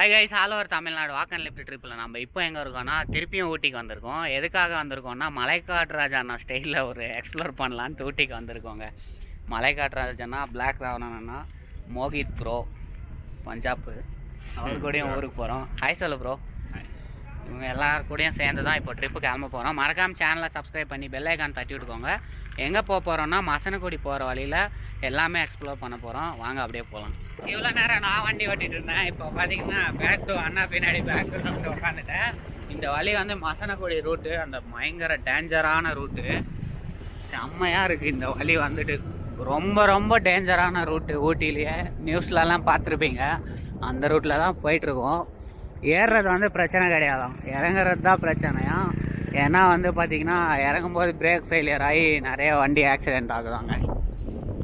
Hi guys all over Tamil Nadu walk and lift ட்ரிப்பில் நம்ம இப்போ எங்கே இருக்கோம்னா திருப்பியும் ஊட்டிக்கு வந்திருக்கோம். எதுக்காக வந்திருக்கோம்னா மலைக்காட்டு ராஜாண்ணா ஸ்டைலில் ஒரு எக்ஸ்ப்ளோர் பண்ணலான்ட்டு ஊட்டிக்கு வந்திருக்கோங்க. மலைக்காட்டு ராஜாண்ணா பிளாக் ராவணனா மோகித் ப்ரோ பஞ்சாப். அவர் கூடயும் ஊருக்கு போகிறோம் ஹாய் சொல்லு ப்ரோ இவங்க எல்லார் கூடயும் சேர்ந்து தான் இப்போ ட்ரிப்பு கிளம்ப போகிறோம் மறக்காமல் சேனலை சப்ஸ்கிரைப் பண்ணி பெல்லைக்கான் தட்டி விட்டுக்கோங்க. எங்கே போக போகிறோம்னா மசனக்குடி போகிற வழியில் எல்லாமே எக்ஸ்ப்ளோர் பண்ண போகிறோம் வாங்க அப்படியே போகலாம் இவ்வளோ நேரம் நான் வண்டி ஓட்டிகிட்டு இருந்தேன். இப்போ பார்த்தீங்கன்னா பேக் டு அண்ணா பின்னாடி பேக் டு வந்து உட்காந்துட்டேன் இந்த வழி வந்து மசனக்குடி ரூட்டு அந்த பயங்கர டேஞ்சரான ரூட்டு செம்மையாக இருக்குது இந்த வழி வந்துட்டு. ரொம்ப ரொம்ப டேஞ்சரான ரூட்டு ஊட்டிலேயே நியூஸ்லலாம் பார்த்துருப்பீங்க. அந்த ரூட்டில் தான் போயிட்டுருக்கோம் ஏறுறது வந்து பிரச்சனை கிடையாதாம். இறங்குறது தான் பிரச்சனையா? ஏன்னா வந்து பார்த்திங்கன்னா இறங்கும்போது பிரேக் ஃபெயிலியர் ஆகி நிறைய வண்டி ஆக்சிடென்ட் ஆகுதாங்க.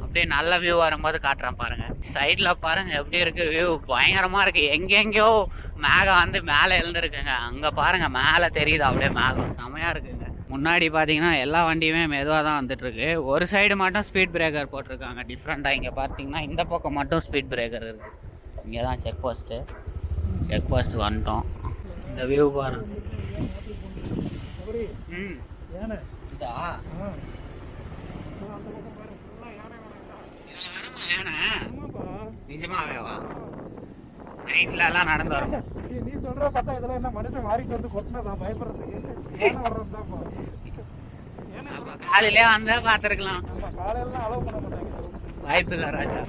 அப்படியே நல்ல வியூ வரும்போது காட்டுறேன் பாருங்கள் சைடில் பாருங்கள் எப்படி இருக்குது வியூ பயங்கரமாக இருக்குது எங்கெங்கேயோ மேகம் வந்து மேலே எழுந்துருக்குங்க. அங்கே பாருங்கள் மேலே தெரியுது. அப்படியே மேகம் செமையாக இருக்குங்க. முன்னாடி பார்த்தீங்கன்னா எல்லா வண்டியுமே மெதுவாக தான் வந்துட்டுருக்கு. ஒரு சைடு மட்டும் ஸ்பீட் பிரேக்கர் போட்டிருக்காங்க. டிஃப்ரெண்ட்டாக இங்கே பார்த்தீங்கன்னா இந்த பக்கம் மட்டும் ஸ்பீட் பிரேக்கர் இருக்குது இங்கே தான் செக் போஸ்ட்டு செக் போஸ்ட் வந்துட்டோம். இந்த வியூ பாருங்க ம் இதா நிஜமாவேவா நைட்ல எல்லாம் நடந்து வரும். நீ சொல்ற பார்த்தா இதெல்லாம் என்ன மனுஷன் மாறிட்டு வந்து கொட்டினதான் பயப்படுறதுக்கு ஏன் வர்றதுதான்ப்பா காலையிலே வந்தா பார்த்துருக்கலாம். வாய்ப்பு இல்லை ராஜா.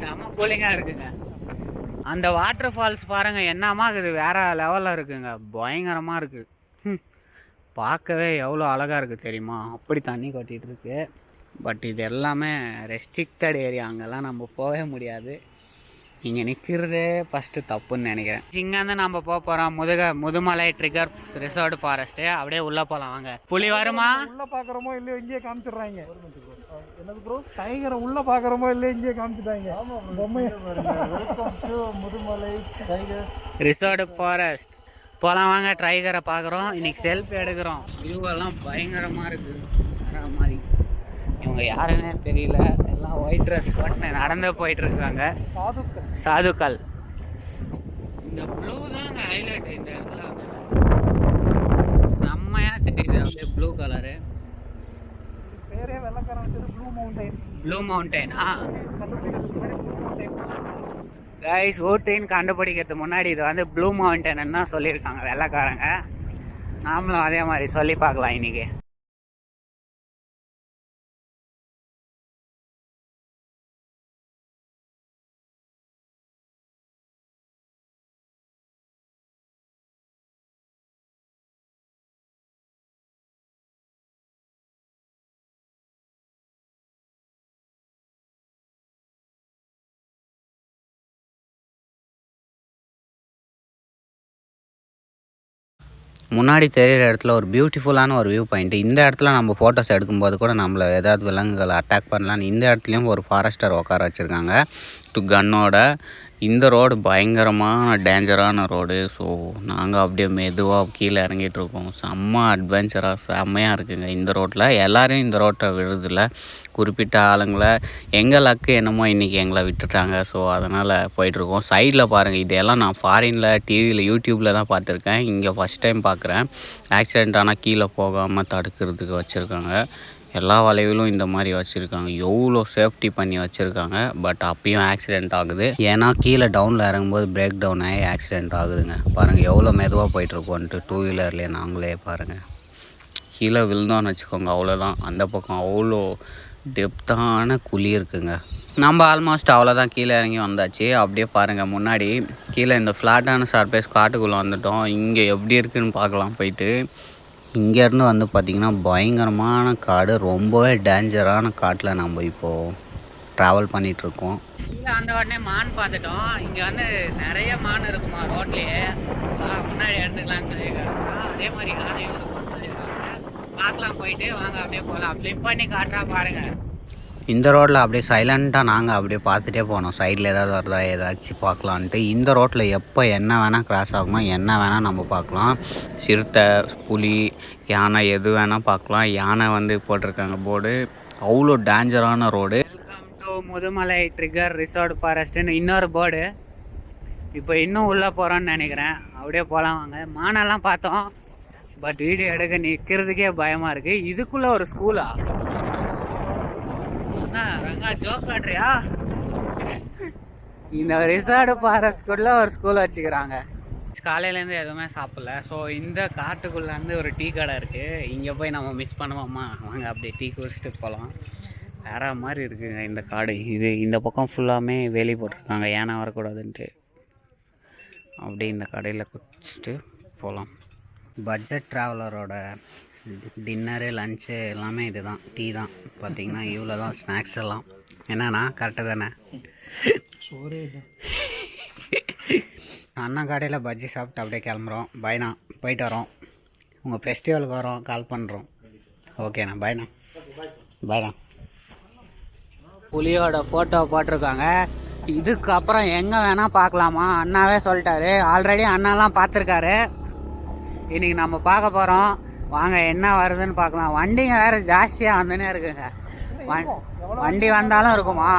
செம கூலிங்காக இருக்குங்க. அந்த வாட்டர் ஃபால்ஸ் பாருங்கள் என்னமா இருக்குது? வேற லெவலில் இருக்குங்க. பயங்கரமாக இருக்குது பார்க்கவே எவ்வளோ அழகாக இருக்குது தெரியுமா? அப்படி தண்ணி கொட்டிகிட்டு இருக்கு. பட் இது எல்லாமே ரெஸ்ட்ரிக்டட் ஏரியா அங்கெல்லாம் நம்ம போகவே முடியாது. இங்கே நிற்கிறதே ஃபஸ்ட்டு தப்புன்னு நினைக்கிறேன். இங்கேருந்து நம்ம போக போகிறோம் முதுக முதுமலை ட்ரிகர் ரிசார்ட் ஃபாரஸ்ட்டு அப்படியே உள்ளே போகலாம் வாங்க. புலி வருமா? உள்ள பாக்குறோமோ இல்லையோ இங்கேயே காமிச்சிடுறாங்க. என்னது ப்ரோ டைகரை உள்ள பாக்குறோமோ இல்லையோ இங்கேயே காமிச்சிட்டாங்க. பொம்மை. Welcome to Mudumalai tiger resort forest போகலாம் வாங்க ட்ரைகரை பார்க்குறோம் இன்னைக்கு செல்ஃபி எடுக்கிறோம். வியூ எல்லாம் பயங்கரமாக இருக்குது மாதிரி. இவங்க யாருன்னே தெரியல. ஒயிட் ட்ரெஸ் போட்டு நடந்து போயிட்டு இருக்காங்க சாதுக்கள். சாதுக்கள். இந்த ப்ளூ தாங்க ஹைலைட் இந்த இடத்துல வந்து. செம்மையாக தெரியுது அப்படியே ப்ளூ கலரு பேரே வெள்ளக்காரன் blue mountain blue mountain guys ஊட்டின்னு கண்டுபிடிக்கிறதுக்கு முன்னாடி இது வந்து ப்ளூ மவுண்டன் தான் சொல்லியிருக்காங்க வெள்ளைக்காரங்க. நாமளும் அதே மாதிரி சொல்லி பார்க்கலாம் இன்னைக்கு. முன்னாடி தெரியிற இடத்துல ஒரு பியூட்டிஃபுல்லான ஒரு வியூ பாயிண்ட் இந்த இடத்துல நம்ம ஃபோட்டோஸ் எடுக்கும்போது கூட நம்மளை ஏதாவது விலங்குகளை அட்டாக் பண்ணலான்னு இந்த இடத்துலையும் ஒரு ஃபாரஸ்டர் உட்கார வச்சுருக்காங்க. டு கன்னோட இந்த ரோடு பயங்கரமான டேஞ்சரான ரோடு. ஸோ நாங்கள் அப்படியே மெதுவாக கீழே இறங்கிட்டு இருக்கோம் செம்ம அட்வென்ச்சராக செம்மையாக இருக்குங்க. இந்த ரோட்டில் எல்லோரும் இந்த ரோட்டை விடுறதில்ல குறிப்பிட்ட ஆளுங்களை எங்கள் லக்கு என்னமோ இன்றைக்கி எங்களை விட்டுட்டாங்க. ஸோ அதனால் போயிட்டுருக்கோம். சைடில் பாருங்கள் இதெல்லாம் நான் ஃபாரினில் டிவியில் யூடியூப்பில் தான் பார்த்துருக்கேன். இங்கே ஃபஸ்ட் டைம் பார்க்குறேன். ஆக்சிடென்ட் ஆனால் கீழே போகாமல் தடுக்கிறதுக்கு வச்சுருக்காங்க. எல்லா வளைவிலும் இந்த மாதிரி வச்சுருக்காங்க. எவ்வளோ சேஃப்டி பண்ணி வச்சுருக்காங்க. பட் அப்பயும் ஆக்சிடென்ட் ஆகுது. ஏன்னா கீழே டவுனில் இறங்கும்போது பிரேக் டவுன் ஆகி ஆக்சிடென்ட் ஆகுதுங்க. பாருங்கள் எவ்வளோ மெதுவாக போயிட்டுருக்கோன்ட்டு டூ வீலர்லேயே நாங்களே பாருங்கள் கீழே விழுந்தோன்னு வச்சுக்கோங்க அவ்வளோதான் அந்த பக்கம் அவ்வளோ டெப்த்தான குழி இருக்குங்க. நம்ம ஆல்மோஸ்ட் அவ்வளோதான் கீழே இறங்கி வந்தாச்சு. அப்படியே பாருங்கள் முன்னாடி கீழே இந்த ஃப்ளாட்டான சர்ஃபேஸ் காட்டுக்குள்ளே வந்துட்டோம். இங்கே எப்படி இருக்குதுன்னு பார்க்கலாம் போயிட்டு. இங்கேருந்து வந்து பார்த்திங்கன்னா பயங்கரமான காடு ரொம்பவே டேஞ்சரான காட்டில் நம்ம இப்போது ட்ராவல் பண்ணிகிட்ருக்கோம் கீழே அந்த உடனே மான் பார்த்துட்டோம். இங்கே வந்து நிறைய மான் இருக்குமா ரோட்லேயே? முன்னாடி எடுத்துக்கலாம்னு சொல்லியிருக்காங்க. அதே மாதிரி யானையும் இருக்கும் சொல்லியிருக்காங்க. பார்க்கலாம் போயிட்டு வாங்க அப்படியே போகலாம். ஃப்ளிப் பண்ணி காட்டுறா பாருங்க. இந்த ரோட்டில் அப்படியே சைலண்ட்டாக நாங்கள் அப்படியே பார்த்துட்டே போனோம். சைடில் ஏதாவது வருதா ஏதாச்சும் பார்க்கலான்ட்டு. இந்த ரோட்டில் எப்போ என்ன வேணால் கிராஸ் ஆகுமோ என்ன வேணால் நம்ம பார்க்கலாம். சிறுத்தை புலி யானை எது வேணால் பார்க்கலாம். யானை வந்து போட்டிருக்காங்க போர்டு அவ்வளோ டேஞ்சரான ரோடு முதுமலை ட்ரிகர் ரிசார்ட் ஃபாரஸ்ட்டுன்னு இன்னொரு போர்டு இப்போ இன்னும் உள்ளே போகிறோன்னு நினைக்கிறேன். அப்படியே போகலாம் வாங்க. மானெல்லாம் பார்த்தோம். பட் வீடியோ எடுக்க நிற்கிறதுக்கே பயமாக இருக்குது இதுக்குள்ளே ஒரு ஸ்கூலா இந்த ரிசார்டு ஃபாரஸ்ட்குள்ள ஒரு ஸ்கூல் வச்சுக்கிறாங்க. காலையிலேருந்து எதுவுமே சாப்பிடல. ஸோ இந்த காட்டுக்குள்ளேருந்து ஒரு டீ கடை இருக்குது இங்கே போய் நம்ம மிஸ் பண்ணுவோமா? வாங்க அப்படியே டீ குடிச்சிட்டு போகலாம் வேற மாதிரி இருக்குங்க இந்த காடு. இது இந்த பக்கம் ஃபுல்லாமே வேலி போட்டிருக்காங்க. ஏன்னா வரக்கூடாதுன்ட்டு. அப்படியே இந்த கடையில் குடிச்சிட்டு போகலாம் பட்ஜெட் ட்ராவலரோட டின்னரு லஞ்சு எல்லாமே இதுதான். டீ தான். பார்த்தீங்கன்னா இவ்வளோ தான் ஸ்நாக்ஸ் எல்லாம். என்னண்ணா? கரெக்டு தானே? அண்ணா கடையில் பஜ்ஜி சாப்பிட்டு அப்படியே கிளம்புறோம். பாய்ண்ணா போயிட்டு வரோம். உங்கள் ஃபெஸ்டிவலுக்கு வரோம். கால் பண்ணுறோம் ஓகேண்ணா பாய்ண்ணா பாய்ண்ணா புலியோட ஃபோட்டோ போட்டிருக்காங்க. இதுக்கப்புறம் எங்கே வேணால் பார்க்கலாமா? அண்ணாவே சொல்லிட்டாரு. ஆல்ரெடி அண்ணாலாம் பார்த்துருக்காரு. இன்றைக்கி நம்ம பார்க்க போகிறோம் வாங்க என்ன வருதுன்னு பார்க்கலாம். வண்டிங்க வேறு ஜாஸ்தியாக வந்துனே இருக்குங்க. வண்டி வந்தாலும் இருக்குமா?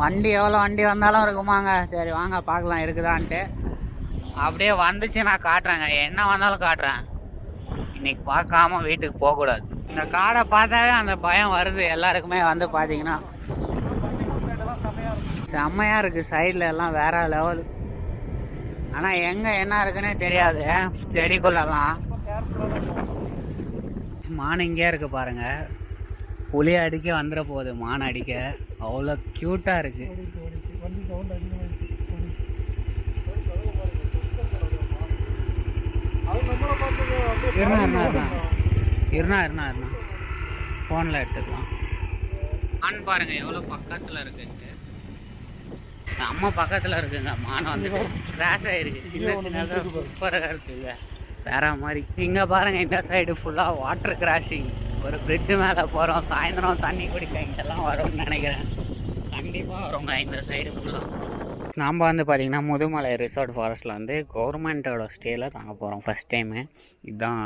வண்டி எவ்வளோ வண்டி வந்தாலும் இருக்குமாங்க. சரி வாங்க பார்க்கலாம் இருக்குதான்ட்டு. அப்படியே வந்துச்சு நான் காட்டுறேங்க. என்ன வந்தாலும் காட்டுறேன். இன்னைக்கு பார்க்காம வீட்டுக்கு போகக்கூடாது. இந்த காடை பார்த்தாவே அந்த பயம் வருது. எல்லாருக்குமே வந்து பார்த்தீங்கன்னா. செம்மையாக இருக்குது சைடில் எல்லாம் வேற லெவல் ஆனால் எங்கே என்ன இருக்குன்னே தெரியாது. செடிக்குள்ளலாம். மான் இங்கே இருக்கு பாருங்க. புளி அடிக்க வந்துட போகுது மான் அடிக்க. அவ்வளோ க்யூட்டாக இருக்கு. வண்டி சவுண்ட் அதிகமாகிடுச்சு இருண்ணா இருண்ணா ஃபோனில் எடுத்துக்கலாம். மான் பாருங்க எவ்வளோ பக்கத்தில் இருக்குங்க அம்மா பக்கத்தில் இருக்குங்க மான் வந்துட்டு. கிராஸ் ஆயிருக்கு. சின்ன சின்னதாக சூப்பராக இருக்குங்க. வேற மாதிரி. இங்கே பாருங்க இந்த சைடு ஃபுல்லாக வாட்டர் கிராசிங் ஒரு பிரிட்ஜு மேலே போகிறோம் சாயந்தரம் தண்ணி குடிக்க இங்கெல்லாம் வரும்னு நினைக்கிறேன். கண்டிப்பாக வருங்க இந்த சைடு ஃபுல்லாக நாம் வந்து பார்த்திங்கன்னா முதுமலை ரிசார்ட் ஃபாரஸ்ட்டில் வந்து கவர்மெண்ட்டோட ஸ்டேயில் தாங்க போகிறோம் ஃபஸ்ட் டைமு இதுதான்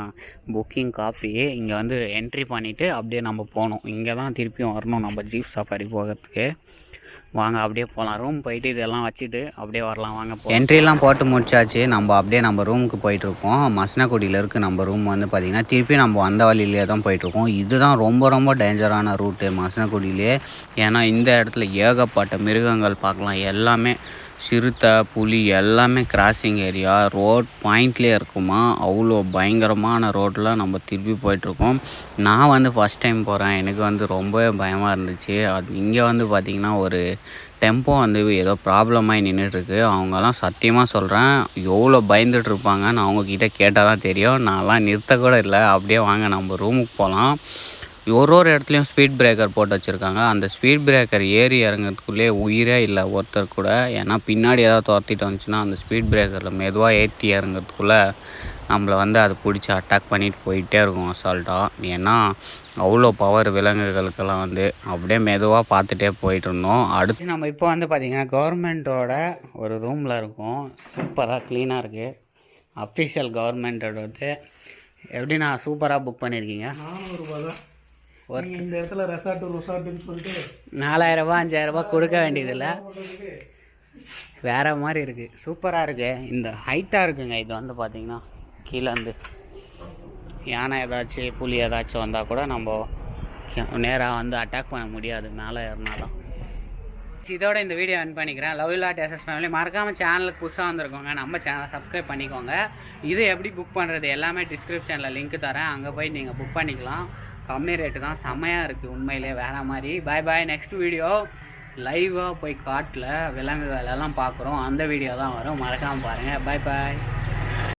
புக்கிங் காப்பி இங்கே வந்து என்ட்ரி பண்ணிவிட்டு அப்படியே நம்ம போகணும். இங்கே தான் திருப்பியும் வரணும் நம்ம ஜீப் சஃபாரி போகிறதுக்கு. வாங்க அப்படியே போகலாம் ரூம் போயிட்டு இதெல்லாம் வச்சுட்டு அப்படியே வரலாம். வாங்க என்ட்ரிலாம் போட்டு முடிச்சாச்சு. நம்ம அப்படியே நம்ம ரூமுக்கு போயிட்டுருக்கோம் மசனக்குடியில் இருக்குது நம்ம ரூம் வந்து பார்த்திங்கன்னா திருப்பி நம்ம வந்த வழியிலே தான் போயிட்டுருக்கோம். இதுதான் ரொம்ப ரொம்ப டேஞ்சரான ரூட்டு மசனக்குடியிலே ஏன்னா இந்த இடத்துல ஏகப்பட்ட மிருகங்கள் பார்க்கலாம். எல்லாமே சிறுத்தை புலி எல்லாமே கிராசிங் ஏரியா ரோட் பாயிண்ட்லேயே இருக்குமா? அவ்வளோ பயங்கரமான ரோட்டில் நம்ம திருப்பி போயிட்டுருக்கோம். நான் வந்து ஃபஸ்ட் டைம் போகிறேன் எனக்கு வந்து ரொம்பவே பயமாக இருந்துச்சு. அது இங்கே வந்து பார்த்திங்கன்னா ஒரு டெம்போ வந்து ஏதோ ப்ராப்ளமாகி நின்றுட்டுருக்கு அவங்கெல்லாம் சத்தியமாக சொல்கிறேன் எவ்வளோ பயந்துட்டு இருப்பாங்கன்னு அவங்கக்கிட்ட கேட்டால் தான் தெரியும். நான்லாம் நிறுத்தக்கூட இல்லை. அப்படியே வாங்க நம்ம ரூமுக்கு போகலாம் ஒரு ஒரு இடத்துலையும் ஸ்பீட் பிரேக்கர் போட்டு வச்சுருக்காங்க. அந்த ஸ்பீட் பிரேக்கர் ஏறி இறங்குறதுக்குள்ளே உயிரே இல்லை. ஒருத்தர் கூட ஏன்னா பின்னாடி ஏதாவது துரத்திட்டு வந்துச்சுன்னா அந்த ஸ்பீட் பிரேக்கரில் மெதுவாக ஏற்றி இறங்குறதுக்குள்ளே நம்மளை வந்து அது பிடிச்சி அட்டாக் பண்ணிட்டு போயிட்டே இருக்கும் அசால்ட்டாக ஏன்னா அவ்வளோ பவர் விலங்குகளுக்கெல்லாம் வந்து அப்படியே மெதுவாக பார்த்துட்டே போயிட்டு இருந்தோம். அடுத்து நம்ம இப்போ வந்து பார்த்திங்கன்னா கவர்மெண்ட்டோட ஒரு ரூமில் இருக்கோம். சூப்பராக க்ளீனாக இருக்குது அஃபிஷியல் கவர்மெண்ட்டோட வந்து எப்படிண்ணா சூப்பராக புக் பண்ணியிருக்கீங்க நீங்க இந்த இடத்துல ரெசார்ட்டு ருசார்ட்டுன்னு சொல்லிட்டு நாலாயிரரூபா அஞ்சாயிரரூபா கொடுக்க வேண்டியதில்லை. வேற மாதிரி இருக்குது சூப்பராக இருக்கு. இந்த ஹைட்டாக இருக்குங்க. இது வந்து பார்த்தீங்கன்னா கீழேருந்து யானை ஏதாச்சும் புலி ஏதாச்சும் வந்தால் கூட நம்ம நேராக வந்து அட்டாக் பண்ண முடியாது. மேலே ஏறினாலும் இதோட இந்த வீடியோ என் பண்ணிக்கிறேன். லவ் லாட் எஸ்எஸ் ஃபேமிலி மறக்காமல் சேனலுக்கு புதுசாக வந்திருக்கோங்க நம்ம சேனலை சப்ஸ்கிரைப் பண்ணிக்கோங்க. இது எப்படி புக் பண்ணுறது எல்லாமே டிஸ்கிரிப்ஷனில் லிங்க் தரேன். அங்கே போய் நீங்கள் புக் பண்ணிக்கலாம். கம்மி ரேட்டு தான். செம்மையாக இருக்குது உண்மையிலே. வேற மாதிரி. பாய் பாய் நெக்ஸ்ட் வீடியோ லைவாக போய் காட்டில் விலங்குகள் எல்லாம் பார்க்குறோம். அந்த வீடியோ தான் வரும். மறக்காமல் பாருங்கள் பாய் பாய்